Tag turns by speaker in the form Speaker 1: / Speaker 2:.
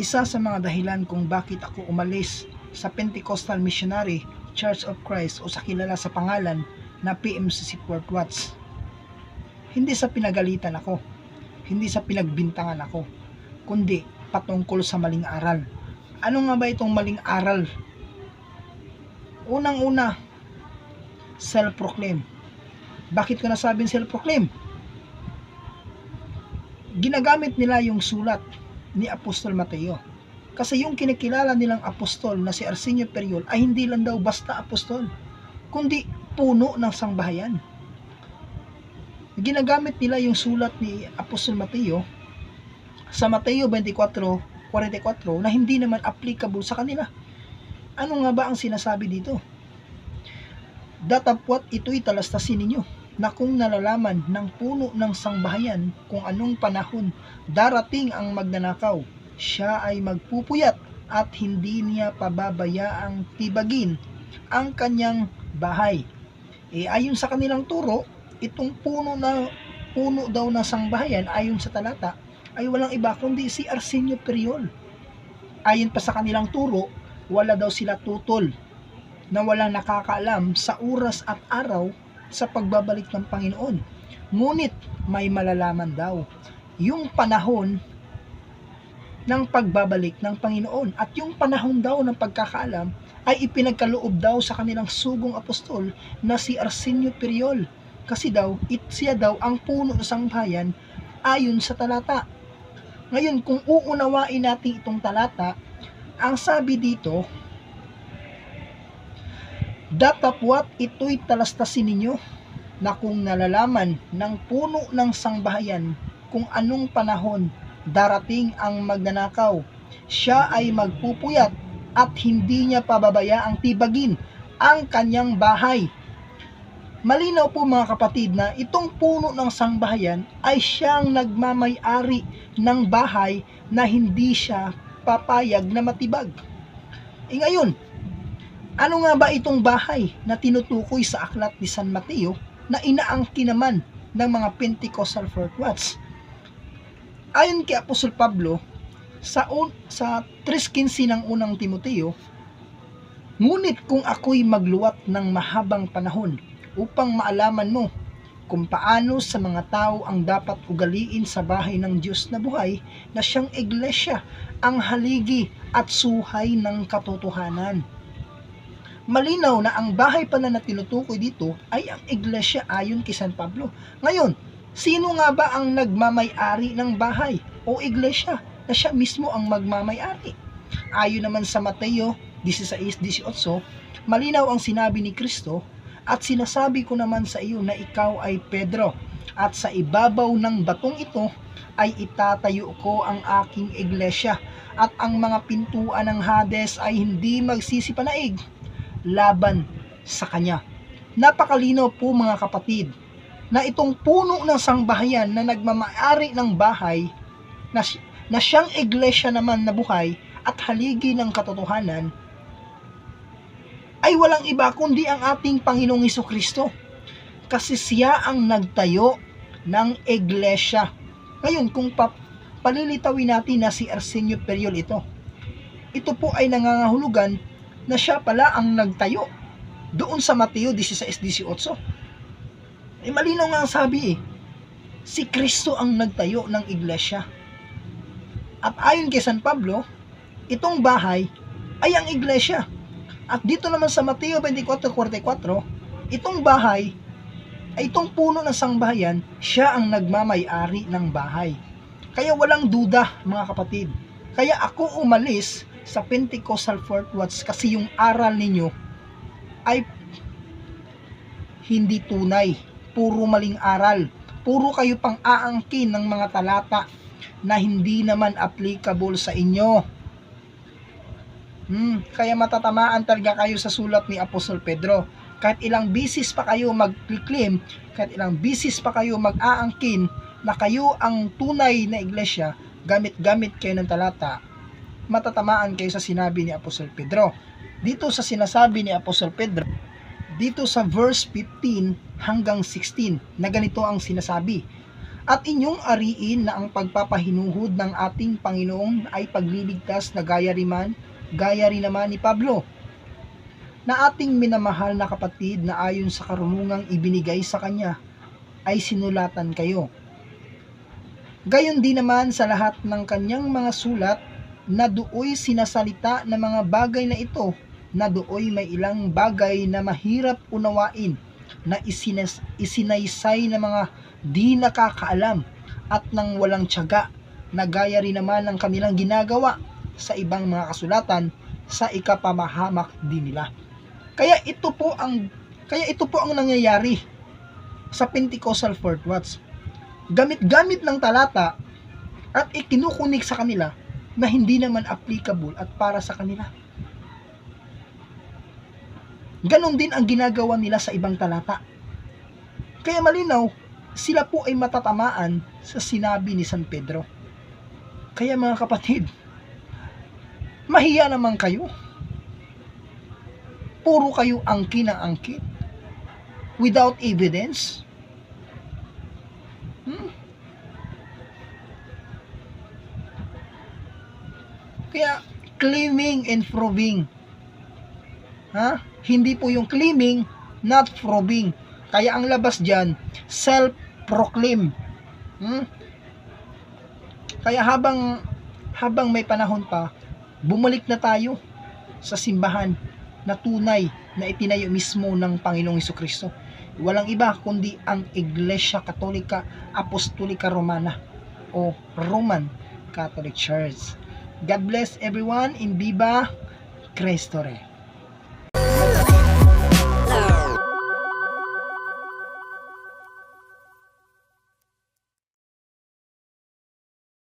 Speaker 1: Isa sa mga dahilan kung bakit ako umalis sa Pentecostal Missionary Church of Christ o sa kilala sa pangalan na PMCC Fort Watts. Hindi sa pinagalitan ako, hindi sa pinagbintangan ako, kundi patungkol sa maling aral. Ano nga ba itong maling aral? Unang-una, self-proclaim. Bakit ko nasabing self-proclaim? Ginagamit nila yung sulat ni Apostol Mateo. Kasi yung kinikilala nilang apostol na si Arsenio Periol ay hindi lang daw basta apostol, kundi puno ng sangbahayan. Ginagamit nila yung sulat ni Apostol Mateo sa Mateo 24:44 na hindi naman applicable sa kanila. Ano nga ba ang sinasabi dito? Datapwat ito'y talastasin ninyo na kung nalalaman ng puno ng sangbahayan kung anong panahon darating ang magnanakaw, siya ay magpupuyat at hindi niya pababayaang tibagin ang kanyang bahay. E ayon sa kanilang turo, itong puno na puno daw na sangbahayan ayon sa talata ay walang iba kundi si Arsenio Periol. Ayon pa sa kanilang turo, wala daw sila tutol na walang nakakaalam sa oras at araw sa pagbabalik ng Panginoon. Ngunit may malalaman daw yung panahon ng pagbabalik ng Panginoon at yung panahon daw ng pagkakaalam ay ipinagkaloob daw sa kanilang sugong apostol na si Arsenio Periol kasi daw it siya daw ang puno ng sangbahayan ayon sa talata. Ngayon kung uunawain natin itong talata, ang sabi dito Datapwat ito'y talastasin ninyo na kung nalalaman ng puno ng sangbahayan kung anong panahon darating ang magnanakaw, siya ay magpupuyat at hindi niya pababayaang tibagin ang kanyang bahay. Malinaw po mga kapatid na itong puno ng sangbahayan ay siyang nagmamay-ari ng bahay na hindi siya papayag na matibag. E ngayon, ano nga ba itong bahay na tinutukoy sa aklat ni San Mateo na inaangkin naman ng mga Pentecostal Fort Watts? Ayon kay Apostol Pablo, sa, un, sa 3.15 ng unang Timoteo, Ngunit kung ako'y magluwat ng mahabang panahon upang maalaman mo kung paano sa mga tao ang dapat ugaliin sa bahay ng Diyos na buhay na siyang iglesia, ang haligi at suhay ng katotohanan malinaw na ang bahay pala na tinutukoy dito ay ang iglesia ayon kay San Pablo. Ngayon, sino nga ba ang nagmamay-ari ng bahay o iglesia na siya mismo ang magmamay-ari? Ayon naman sa Mateo 16:18, malinaw ang sinabi ni Kristo at sinasabi ko naman sa iyo na ikaw ay Pedro at sa ibabaw ng batong ito ay itatayo ko ang aking iglesia at ang mga pintuan ng Hades ay hindi magsisipanaig laban sa kanya. Napakalinaw po mga kapatid na itong puno ng sangbahayan na nagmamaari ng bahay na, na siyang iglesia naman na buhay at haligi ng katotohanan ay walang iba kundi ang ating Panginoong Iso Kristo. Kasi siya ang nagtayo ng iglesia. Ngayon, kung pa, palilitawin natin na si Arsenio Periol ito, ito po ay nangangahulugan na siya pala ang nagtayo doon sa Mateo 16.18. Eh malinaw nga ang sabi eh, si Kristo ang nagtayo ng iglesia. At ayon kay San Pablo, itong bahay ay ang iglesia. At dito naman sa Mateo 24.44, itong bahay ay itong puno ng sangbahayan, siya ang nagmamay-ari ng bahay. Kaya walang duda mga kapatid. Kaya ako umalis sa Pentecostal Fort Watts kasi yung aral ninyo ay hindi tunay. Puro maling aral. Puro kayo pang aangkin ng mga talata na hindi naman applicable sa inyo. Hmm, kaya matatamaan talaga kayo sa sulat ni Apostol Pedro. Kahit ilang bisis pa kayo mag-claim, kahit ilang bisis pa kayo mag-aangkin na kayo ang tunay na iglesia, gamit-gamit kayo ng talata, matatamaan kayo sa sinabi ni Apostol Pedro. Dito sa sinasabi ni Apostol Pedro, dito sa verse 15 hanggang 16, na ganito ang sinasabi. At inyong ariin na ang pagpapahinuhod ng ating Panginoon ay pagliligtas na gaya rin man, gaya rin naman ni Pablo na ating minamahal na kapatid na ayon sa karunungang ibinigay sa kanya ay sinulatan kayo. Gayon din naman sa lahat ng kanyang mga sulat na dooy sinasalita ng mga bagay na ito na dooy may ilang bagay na mahirap unawain na isinas, isinaysay ng mga di nakakaalam at ng walang tiyaga na gaya rin naman ng kanilang ginagawa sa ibang mga kasulatan sa ikapamahamak din nila. Kaya ito po ang kaya ito po ang nangyayari sa Pentecostal Fourth Watch. Gamit-gamit ng talata at ikinukunik sa kanila na hindi naman applicable at para sa kanila. Ganon din ang ginagawa nila sa ibang talata. Kaya malinaw, sila po ay matatamaan sa sinabi ni San Pedro. Kaya mga kapatid, mahiya naman kayo. Puro kayo angkin ng angkin. Without evidence. Kaya, claiming and proving. Ha? Hindi po yung claiming, not proving. Kaya ang labas dyan, self-proclaim. Hmm? Kaya habang habang may panahon pa, bumalik na tayo sa simbahan na tunay na itinayo mismo ng Panginoong Kristo. Walang iba kundi ang Iglesia Katolika Apostolika Romana o Roman Catholic Church. God bless everyone in Viva Cristo Rey.